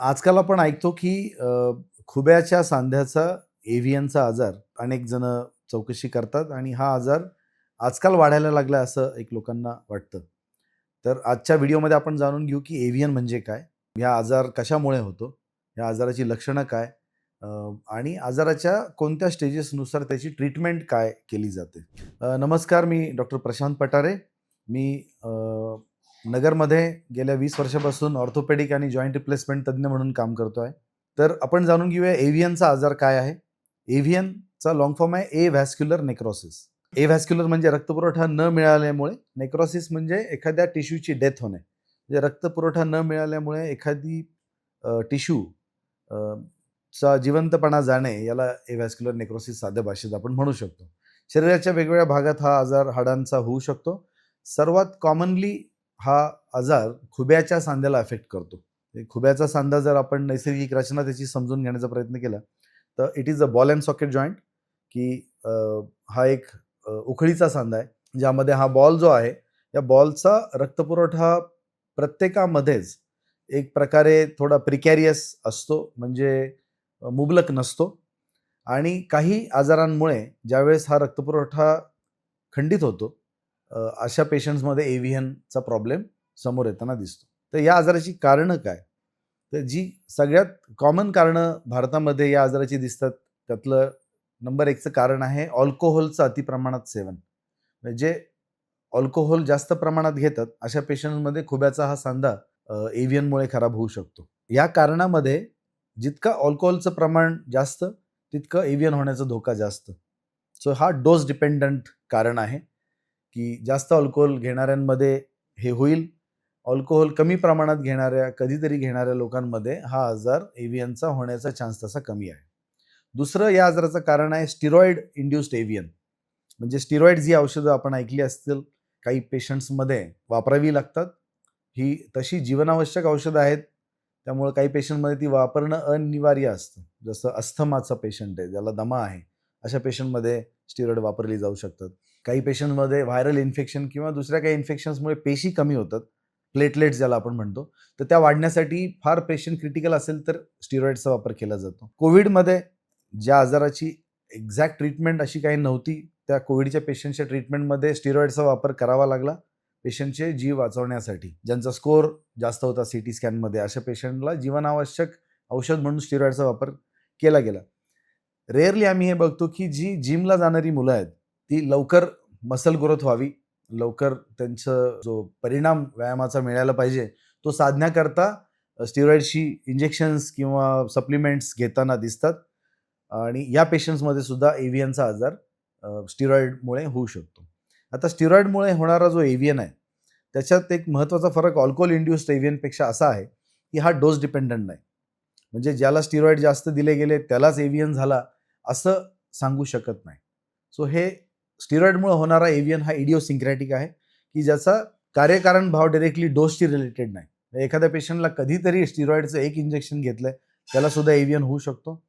आजकाल आपण ऐकतो की खुब्याच्या सांध्याचा एव्हियनचा आजार अनेक जण चौकशी करतात आणि हा आजार आजकाल वाढायला लागला असं एक लोकांना वाटतं. तर आजच्या व्हिडिओमध्ये आपण जाणून घेऊ की एव्हियन म्हणजे काय? या आजार कशामुळे होतो? या आजाराची लक्षणं काय? आणि आजाराच्या कोणत्या स्टेजेसनुसार त्याची ट्रीटमेंट काय केली जाते? नमस्कार मी डॉक्टर प्रशांत पटारे. मी नगरमध्ये गेल्या वीस वर्षापासून ऑर्थोपेडिक आणि जॉईंट रिप्लेसमेंट तज्ज्ञ म्हणून काम करतो आहे तर आपण जाणून घेऊया एव्हियनचा आजार काय आहे. एव्हियनचा लॉंग फॉर्म आहे avascular necrosis. Avascular म्हणजे रक्तपुरवठा न मिळाल्यामुळे नेक्रोसिस म्हणजे एखाद्या टिश्यूची डेथ होणे. म्हणजे रक्तपुरवठा न मिळाल्यामुळे एखादी टिश्यू चा जिवंतपणा जाणे याला ए व्हॅस्क्युलर नेक्रोसिस साध्या भाषेत आपण म्हणू शकतो. शरीराच्या वेगवेगळ्या भागात हा आजार हाडांचा होऊ शकतो. सर्वात कॉमनली हा आजार खुब्याच्या सांध्याला अफेक्ट करतो. खुब्याचा सांधा जर आपण नैसर्गिक रचना त्याची समजून घेण्याचा प्रयत्न केला तर it is a ball and socket joint की हा एक उखळीचा सांधा आहे ज्यामध्ये हा बॉल जो आहे या बॉलचा रक्तपुरवठा प्रत्येकामध्येच एक प्रकारे थोडा प्रिकॅरियस असतो म्हणजे मुबलक नसतो. आणि काही आजारांमुळे ज्यावेळेस हा रक्तपुरवठा खंडित होतो अशा पेशंट्समध्ये एव्हियनचा प्रॉब्लेम समोर येताना दिसतो. तर या आजाराची कारणं काय? तर जी सगळ्यात कॉमन कारणं भारतामध्ये या आजाराची दिसतात त्यातलं नंबर एकचं कारण आहे अल्कोहोलचं अतिप्रमाणात सेवन. म्हणजे अल्कोहोल जास्त प्रमाणात घेतात अशा पेशंटमध्ये खुब्याचा हा सांधा एव्हियनमुळे खराब होऊ शकतो. या कारणामध्ये जितका अल्कोहोलचं प्रमाण जास्त तितकं एव्हियन होण्याचा धोका जास्त. सो हा डोस डिपेंडंट कारण आहे. की जास्त अल्कोहोल घेणाऱ्यांमध्ये हे होईल. अल्कोहोल कमी प्रमाणात घेणाऱ्या कधीतरी घेणाऱ्या लोकांमध्ये हा आजार एव्हियनचा होण्याचा चान्स तसा कमी आहे. दुसरं या आजाराचं कारण आहे स्टिरॉइड इंड्युस्ड एव्हियन म्हणजे स्टिरॉइड जी औषधं आपण ऐकली असतील काही पेशंट्समध्ये वापरावी लागतात. ही तशी जीवनावश्यक औषधं आहेत. त्यामुळे काही पेशंटमध्ये ती वापरणं अनिवार्य असतं. जसं अस्थमाचा पेशंट आहे ज्याला दमा आहे अशा पेशंटमध्ये स्टिरॉइड वापरली जाऊ शकतात. काही पेशंटमध्ये व्हायरल इन्फेक्शन किंवा दुसऱ्या काही इन्फेक्शन्समुळे पेशी कमी होतात प्लेटलेट्स ज्याला आपण म्हणतो तर त्या वाढण्यासाठी फार पेशंट क्रिटिकल असेल तर स्टिरॉइडचा वापर केला जातो. कोविडमध्ये ज्या आजाराची एक्झॅक्ट ट्रीटमेंट अशी काही नव्हती त्या कोविडच्या पेशंटच्या ट्रीटमेंटमध्ये स्टिरॉइडचा वापर करावा लागला पेशंटचे जीव वाचवण्यासाठी. ज्यांचा स्कोअर जास्त होता सी टी स्कॅनमध्ये अशा पेशंटला जीवनावश्यक औषध म्हणून स्टिरॉइडचा वापर केला गेला. रेअरली आम्ही हे बघतो की जी जिमला जाणारी मुलं आहेत ती लवकर मसल ग्रोथ व्हावी. लवकर त्यांचं जो परिणाम व्यायामाचा मिळायला पाहिजे तो साधण्याकरता स्टिरॉइडची इंजेक्शन्स किंवा सप्लिमेंट्स घेताना दिसतात. आणि या पेशंट्समध्ये सुद्धा एव्हियनचा आजार स्टिरॉइडमुळे होऊ शकतो. आता स्टिरॉइडमुळे होणारा जो एव्हियन आहे त्याच्यात एक महत्त्वाचा फरक अल्कोहोल इंड्युस्ड एव्हियनपेक्षा असा आहे की हा डोस डिपेंडंट नाही. म्हणजे ज्याला स्टिरॉइड जास्त दिले गेले त्यालाच एव्हियन झाला असं सांगू शकत नाही. सो हे स्टिरॉइडमुळे होणारा एव्हियन हा इडिओसिंक्रॅटिक आहे की ज्याचा कार्यकारण भाव डायरेक्टली डोसशी रिलेटेड नाही. म्हणजे एखाद्या पेशंटला कधीतरी स्टिरॉइडचं एक इंजेक्शन घेतलंय त्याला सुद्धा एव्हियन होऊ शकतो.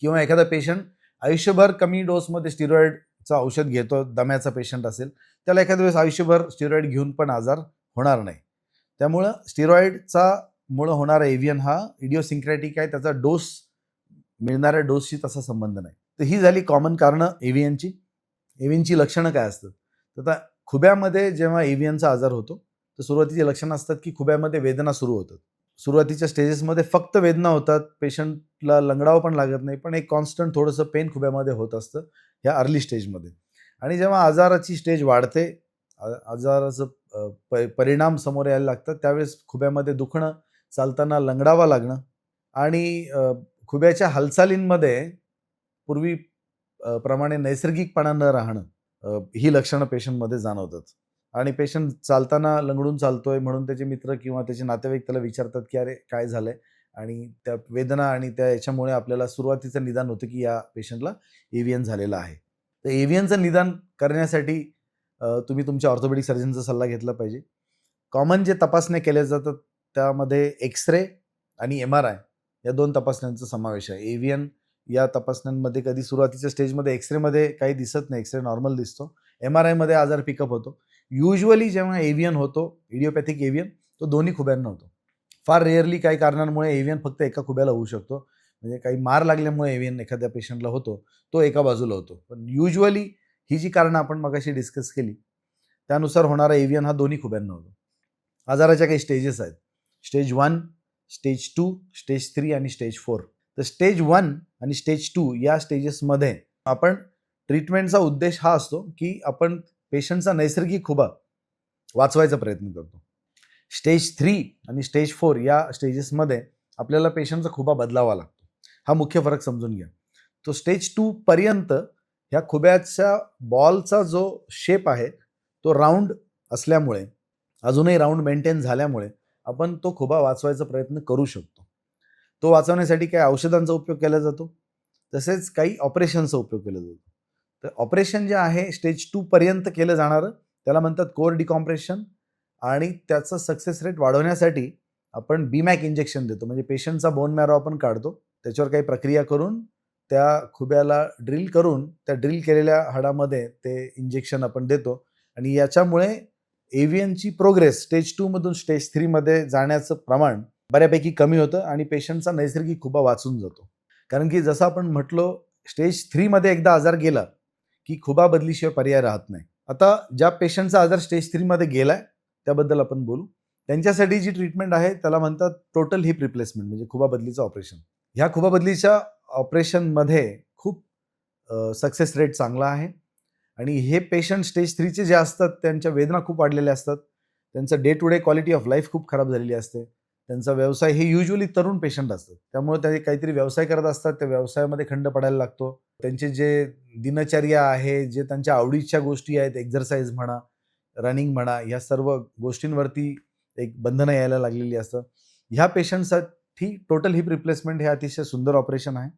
किंवा एखादा पेशंट आयुष्यभर कमी डोसमध्ये स्टिरॉइडचं औषध घेतो दम्याचा पेशंट असेल त्याला एखाद्या वेळेस आयुष्यभर स्टिरॉइड घेऊन पण आजार होणार नाही. त्यामुळं स्टिरॉइडचा मुळं होणारा एव्हियन हा इडिओसिंक्रॅटिक आहे त्याचा डोस मिळणाऱ्या डोसशी तसा संबंध नाही. तर ही झाली कॉमन कारणं एव्हियनची. एव्हियनची लक्षणं काय असतात? तर आता खुब्यामध्ये जेव्हा एव्हियनचा आजार होतो तर सुरुवातीची लक्षणं असतात की खुब्यामध्ये वेदना सुरू होतात. सुरुवातीच्या स्टेजेसमध्ये फक्त वेदना होतात पेशंटला लंगडावं पण लागत नाही पण एक कॉन्स्टंट थोडंसं पेन खुब्यामध्ये होत असतं ह्या अर्ली स्टेजमध्ये. आणि जेव्हा आजाराची स्टेज वाढते आजाराचं प परिणाम समोर यायला लागतात त्यावेळेस खुब्यामध्ये दुखणं चालताना लंगडावं लागणं आणि खुब्याच्या हालचालींमध्ये पूर्वी प्रमाणे नैसर्गिकपणा न राहणं ही लक्षणं पेशंटमध्ये जाणवतात. आणि पेशंट चालताना लंगडून चालतोय म्हणून त्याचे मित्र किंवा त्याचे नातेवाईक त्याला विचारतात की अरे काय झालंय? आणि त्या वेदना आणि त्या याच्यामुळे आपल्याला सुरुवातीचं निदान होतं की या पेशंटला एव्हियन झालेलं आहे. तर एव्हियनचं निदान करण्यासाठी तुम्ही तुमच्या ऑर्थोपेडिक सर्जनचा सल्ला घेतला पाहिजे. कॉमन जे तपासण्या केल्या जातात त्यामध्ये एक्स रे आणि एम आर आय या दोन तपासण्यांचा समावेश आहे. एव्हियन या तपासण्यांमध्ये कधी सुरुवातीच्या स्टेजमध्ये एक्सरेमध्ये काही दिसत नाही एक्सरे नॉर्मल दिसतो. एम आर आयमध्ये आजार पिकअप होतो. युजली जेव्हा एव्हियन होतो इडिओपॅथिक एव्हियन तो दोन्ही खुब्यांना होतो. फार रेअरली काही कारणांमुळे एव्हियन फक्त एका खुब्याला होऊ शकतो. म्हणजे काही मार लागल्यामुळे एव्हियन एखाद्या पेशंटला होतो तो एका बाजूला होतो. पण युजली ही जी कारणं आपण मगाशी डिस्कस केली त्यानुसार होणारा एव्हियन हा दोन्ही खुब्यांना होतो. आजाराच्या काही स्टेजेस आहेत. Stage one stage two stage three आणि स्टेज फोर. तर स्टेज वन आणि स्टेज टू या स्टेजेसमध्ये आपण ट्रीटमेंटचा उद्देश हा असतो की आपण पेशंटचा नैसर्गिक खुबा वाचवायचा प्रयत्न करतो. स्टेज थ्री आणि स्टेज फोर या स्टेजेसमध्ये आपल्याला पेशंटचा खुबा बदलावा लागतो. हा मुख्य फरक समजून घ्या. तो स्टेज टू पर्यंत ह्या खुब्याच्या बॉलचा जो शेप आहे तो राऊंड असल्यामुळे अजूनही राऊंड मेंटेन झाल्यामुळे आपण तो खुबा वाचवायचा प्रयत्न करू शकतो. तो वाचवण्यासाठी काही औषधांचा उपयोग केला जातो तसेच काही ऑपरेशनचा उपयोग केला जातो. तर ऑपरेशन जे आहे स्टेज टू पर्यंत केलं जाणारं त्याला म्हणतात कोर डिकॉम्प्रेशन आणि त्याचं सक्सेस रेट वाढवण्यासाठी आपण बीमॅक इंजेक्शन देतो. म्हणजे पेशंटचा बोन मॅरो आपण काढतो त्याच्यावर काही प्रक्रिया करून त्या खुब्याला ड्रिल करून त्या ड्रिल केलेल्या हाडामध्ये ते इंजेक्शन आपण देतो आणि याच्यामुळे एव्हियनची प्रोग्रेस स्टेज टूमधून स्टेज थ्रीमध्ये जाण्याचं प्रमाण बऱ्यापैकी कमी होतं आणि पेशंटचा नैसर्गिक खुबा वाचून जातो. कारण की जसं आपण म्हटलो स्टेज थ्रीमध्ये एकदा आजार गेला की खुबा बदलीशिवाय पर्याय राहत नाही. आता ज्या पेशंटचा आजार स्टेज थ्रीमध्ये गेलाय त्याबद्दल आपण बोलू. त्यांच्यासाठी जी ट्रीटमेंट आहे त्याला म्हणतात टोटल हिप रिप्लेसमेंट म्हणजे खुबा बदलीचं ऑपरेशन. ह्या खुबा बदलीच्या ऑपरेशनमध्ये खूप सक्सेस रेट चांगला आहे. आणि हे पेशंट स्टेज थ्रीचे जे असतात त्यांच्या वेदना खूप वाढलेल्या असतात. त्यांचं day to day quality of life खूप खराब झालेली असते. त्यांचा व्यवसाय हे युजली तरुण पेशंट असतात. त्यामुळे ते काहीतरी व्यवसाय करत असतात त्या व्यवसायामध्ये खंड पडायला लागतो. त्यांचे जे दिनचर्या आहे जे त्यांच्या आवडीच्या गोष्टी आहेत एक्झरसाईज म्हणा रनिंग म्हणा ह्या सर्व गोष्टींवरती एक बंधनं यायला लागलेली असतं ह्या पेशंटसाठी टोटल हिप रिप्लेसमेंट हे अतिशय सुंदर ऑपरेशन आहे.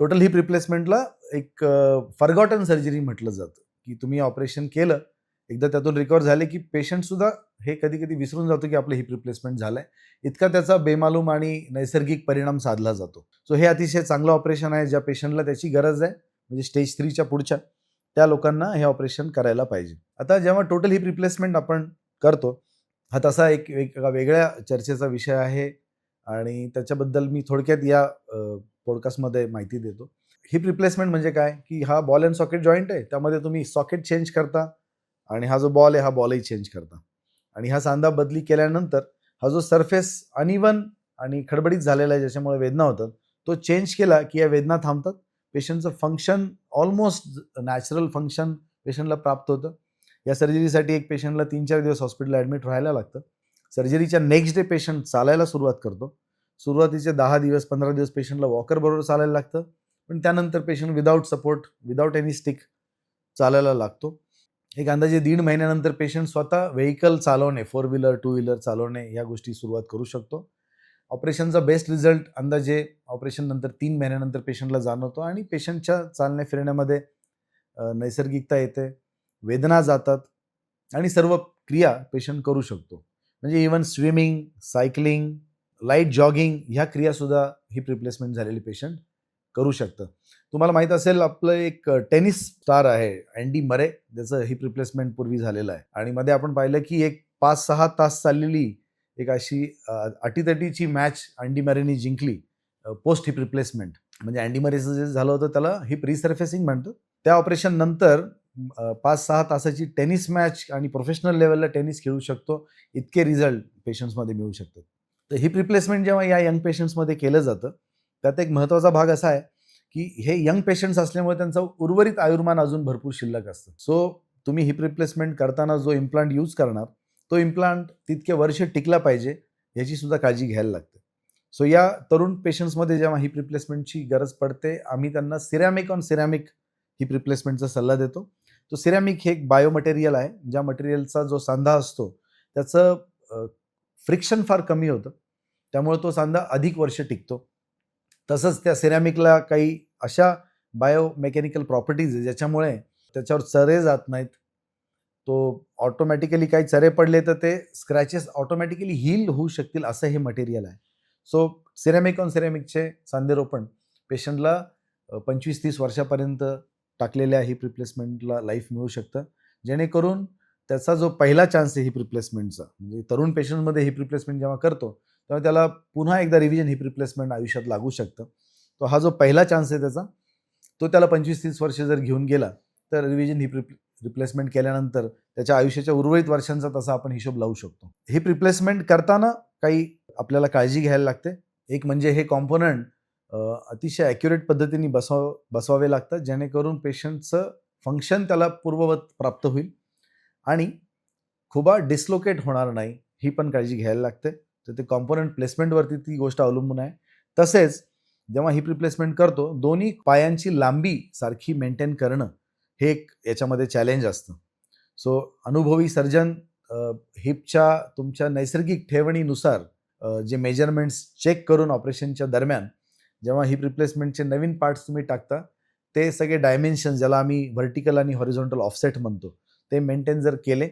टोटल हिप रिप्लेसमेंटला एक फरगॉटन सर्जरी म्हटलं जातं. की तुम्ही ऑपरेशन केलं एकदा त्यातून रिकवर झाले की पेशंटसुद्धा हे कधी कधी विसरून जातो की आपलं हिप रिप्लेसमेंट झालंय. इतका त्याचा बेमालूम आणि नैसर्गिक परिणाम साधला जातो. सो हे अतिशय चांगलं ऑपरेशन आहे. ज्या पेशंटला त्याची गरज आहे म्हणजे स्टेज थ्रीच्या पुढच्या त्या लोकांना हे ऑपरेशन करायला पाहिजे. आता जेव्हा टोटल हिप रिप्लेसमेंट आपण करतो हा तसा एक वेगळ्या चर्चेचा विषय आहे. आणि त्याच्याबद्दल मी थोडक्यात या पॉडकास्टमध्ये माहिती देतो. हिप रिप्लेसमेंट म्हणजे काय? की हा बॉल अँड सॉकेट जॉईंट आहे. त्यामध्ये तुम्ही सॉकेट चेंज करता आणि हा जो बॉल आहे हा बॉलही चेंज करता. आणि हा सांधा बदली केल्यानंतर हा जो सरफेस अनिवन आणि खडबडीत झालेला आहे ज्याच्यामुळे वेदना होतात तो चेंज केला की या वेदना थांबतात. पेशंटचं फंक्शन ऑलमोस्ट नॅचरल फंक्शन पेशंटला प्राप्त होतं. या सर्जरीसाठी एक पेशंटला तीन चार दिवस हॉस्पिटलला ॲडमिट राहायला लागतं. सर्जरीच्या नेक्स्ट डे पेशंट चालायला सुरुवात करतो. सुरुवातीचे दहा दिवस पंधरा दिवस पेशंटला वॉकर बरोबर चालायला लागतं. पण त्यानंतर patient without support without any stick चालायला लागतो. एक अंदाजे दीड महिन्यानंतर पेशंट स्वतः व्हेकल चालवणे फोर व्हीलर टू व्हीलर चालवणे या गोष्टी सुरुवात करू शकतो. ऑपरेशनचा बेस्ट रिझल्ट अंदाजे ऑपरेशननंतर तीन महिन्यानंतर पेशंटला जाणवतो आणि पेशंटच्या चालण्या फिरण्यामध्ये नैसर्गिकता येते वेदना जातात आणि सर्व क्रिया पेशंट करू शकतो. म्हणजे even swimming cycling light jogging ह्या क्रियासुद्धा हिप रिप्लेसमेंट झालेले पेशंट करू शकतं. तुम्हाला माहीत असेल आपलं एक टेनिस स्टार आहे अँडी मरे त्याचं हिप रिप्लेसमेंट पूर्वी झालेलं आहे. आणि मध्ये आपण पाहिलं की एक पाच सहा तास चाललेली एक अशी अटीतटीची मॅच अँडी मरेनी जिंकली पोस्ट हिप रिप्लेसमेंट. म्हणजे अँडी मरेचं जे झालं होतं त्याला हिप रिसर्फेसिंग म्हणतो त्या ऑपरेशन नंतर पाच सहा तासाची टेनिस मॅच आणि प्रोफेशनल लेवलला टेनिस खेळू शकतो इतके रिझल्ट पेशंट्समध्ये मिळू शकतात. तर हिप रिप्लेसमेंट जेव्हा या यंग पेशंट्समध्ये केलं जातं त्यात एक महत्त्वाचा भाग असा आहे की हे यंग पेशंट्स असल्यामुळे त्यांचं उर्वरित आयुर्मान अजून भरपूर शिल्लक असतं. सो तुम्ही हिप रिप्लेसमेंट करताना जो इम्प्लांट यूज करणार तो इम्प्लांट तितके वर्ष टिकला पाहिजे याची सुद्धा काळजी घ्यायला लागते. सो या तरुण पेशंट्समध्ये जेव्हा हिप रिप्लेसमेंटची गरज पडते आम्ही त्यांना सिरॅमिक ऑन सिरॅमिक हिप रिप्लेसमेंटचा सल्ला देतो. तो सिरॅमिक हे एक बायोमटेरियल आहे ज्या मटेरियलचा जो सांधा असतो त्याचं फ्रिक्शन फार कमी होतं. त्यामुळे तो सांधा अधिक वर्ष टिकतो. तसंच त्या सिरॅमिकला काही अशा बायोमेकॅनिकल प्रॉपर्टीज आहे ज्याच्यामुळे त्याच्यावर चरे जात नाहीत. तो ऑटोमॅटिकली काही चरे पडले तर ते स्क्रॅचेस ऑटोमॅटिकली हील होऊ शकतील असं हे मटेरियल आहे. सो सिरॅमिक ऑन सिरॅमिकचे सांधेरोपण पेशंटला पंचवीस तीस वर्षापर्यंत टाकलेल्या हिप रिप्लेसमेंटला लाईफ मिळू शकतं. जेणेकरून त्याचा जो पहिला चान्स आहे हिप रिप्लेसमेंटचा म्हणजे तरुण पेशंटमध्ये हिप रिप्लेसमेंट जेव्हा करतो त्यामुळे त्याला पुन्हा एकदा रिव्हिजन हिप रिप्लेसमेंट आयुष्यात लागू शकतं. तो हा जो पहिला चान्स आहे त्याचा तो त्याला पंचवीस तीस वर्ष जर घेऊन गेला तर रिव्हिजन हिप रिप्ले रिप्लेसमेंट केल्यानंतर त्याच्या आयुष्याच्या उर्वरित वर्षांचा तसा आपण हिशोब लावू शकतो. हिप रिप्लेसमेंट करताना काही आपल्याला काळजी घ्यायला लागते. एक म्हणजे हे कॉम्पोनंट अतिशय ॲक्युरेट पद्धतीने बसव बसवावे लागतात जेणेकरून पेशंटचं फंक्शन त्याला पूर्ववत प्राप्त होईल. आणि खुबा डिस्लोकेट होणार नाही ही पण काळजी घ्यायला लागते. तर ते कॉम्पोनंट प्लेसमेंटवरती ती गोष्ट अवलंबून आहे. तसेच जेव्हा हिप रिप्लेसमेंट करतो दोन्ही पायांची लांबी सारखी मेंटेन करणं हे एक याच्यामध्ये चॅलेंज असतं. सो अनुभवी सर्जन हिपच्या तुमच्या नैसर्गिक ठेवणीनुसार जे मेजरमेंट्स चेक करून ऑपरेशनच्या दरम्यान जेव्हा हिप रिप्लेसमेंटचे नवीन पार्ट्स तुम्ही टाकता ते सगळे डायमेन्शन ज्याला आम्ही व्हर्टिकल आणि हॉरिझॉन्टल ऑफसेट म्हणतो ते मेंटेन जर केले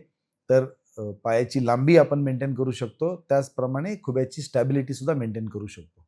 तर पायाची लांबी आपण मेंटेन करू शकतो. त्याचप्रमाणे खुब्याची स्टॅबिलिटी सुद्धा मेंटेन करू शकतो.